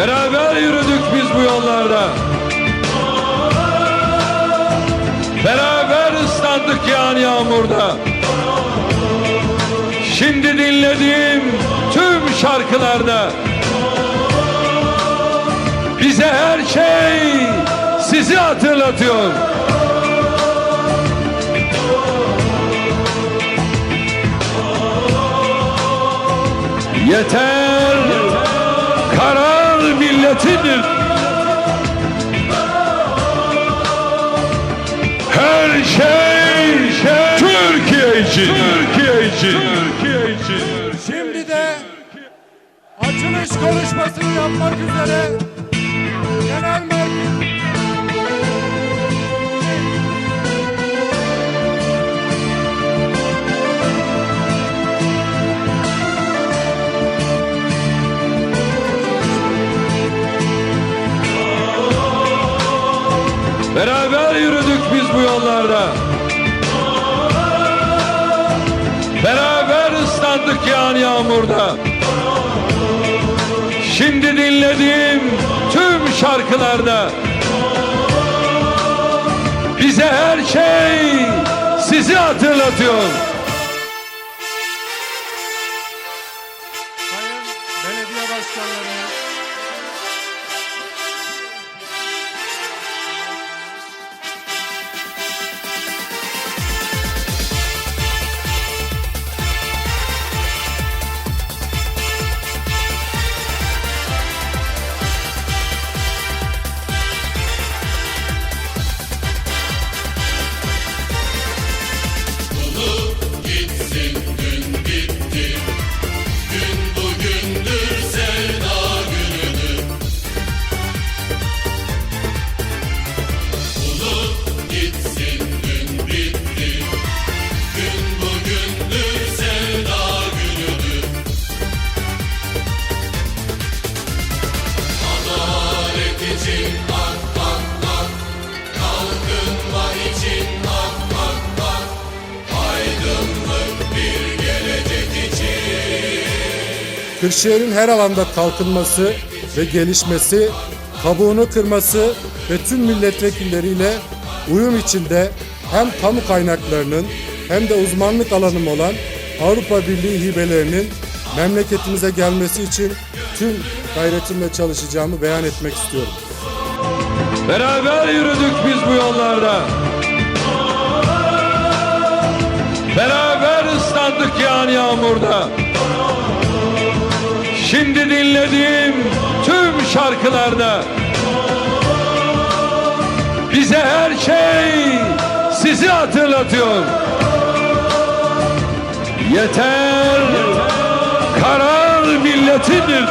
Beraber yürüdük biz bu yollarda. Beraber ıslandık yağan yağmurda. Şimdi dinlediğim tüm şarkılarda bize her şey sizi hatırlatıyor. Yeter, karar milletidir. Her şey, şey Türkiye için, Türkiye için, Türkiye için. Şimdi de açılış konuşmasını yapmak üzere Genel Beraber yürüdük biz bu yollarda. Beraber ıslandık yağan yağmurda. Şimdi dinlediğim tüm şarkılarda bize her şey sizi hatırlatıyor. Gitsin dün bitti Gün bugündür sevda Unut gitsin dün bitti Gün bugündür sevda Adalet için Kırşehir'in her alanda kalkınması ve gelişmesi, kabuğunu kırması ve tüm milletvekilleriyle uyum içinde hem kamu kaynaklarının hem de uzmanlık alanım olan Avrupa Birliği hibelerinin memleketimize gelmesi için tüm gayretimle çalışacağımı beyan etmek istiyorum. Beraber yürüdük biz bu yollarda. Beraber ıslandık yağan yağmurda. Şimdi dinlediğim tüm şarkılarda bize her şey sizi hatırlatıyor. Yeter, karar milletidir.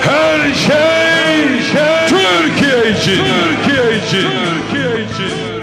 Her şey, şey Türkiye için, Türkiye için, Türkiye